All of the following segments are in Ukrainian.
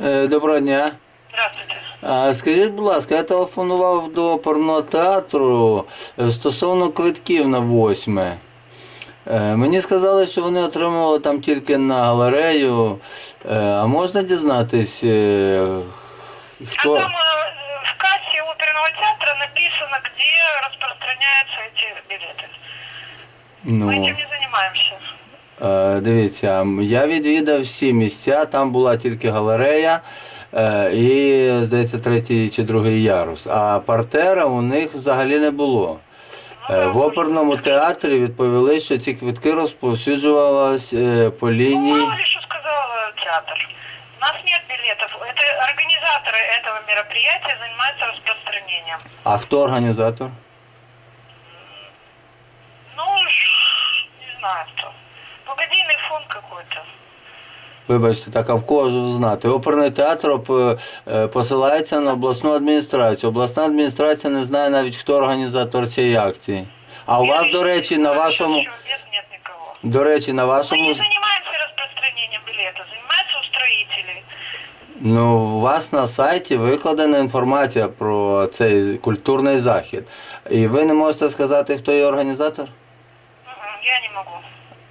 Е, Доброго дня. Здравствуйте. А, Скажіть, будь ласка, я телефонував до оперного театру е, стосовно квитків на восьме. Е, Мені сказали, що вони отримували там тільки на галерею. Е, А можна дізнатись, е, А хто. там э, в кассе оперного театра написано, где распространяются эти билеты. Мы Ну, этим не занимаемся. е, дивіться, я відвідав всі місця, там була тільки галерея. е, І, здається, третій чи другий ярус. А партера у них взагалі не було. Е, В оперному театрі відповіли, що ці квитки розповсюджувалися е, по Ну, лінії. мало ли что сказал э, театр. У нас нет билетов. Это организаторы этого мероприятия занимаются распространением. А хто організатор? Ну, ш- не знаю кто. Погодийный фонд какой-то. Вибачте, так, а в кого ж знати? Оперний театр е, посилається на обласну адміністрацію. Обласна адміністрація не знає навіть, хто організатор цієї акції. А у вас, до речі, на вашому. До речі, на вашому. не занимаемся распространением билета, занимаются устроители. Ну, у вас на сайті викладена інформація про цей культурний захід. І ви не можете сказати, хто є організатор? Я не могу.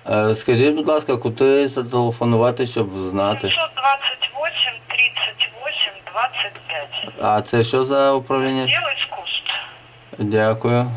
Е, Скажіть, будь ласка, куди зателефонувати, щоб знати? 728 38 25. А це що за управління? Дякую.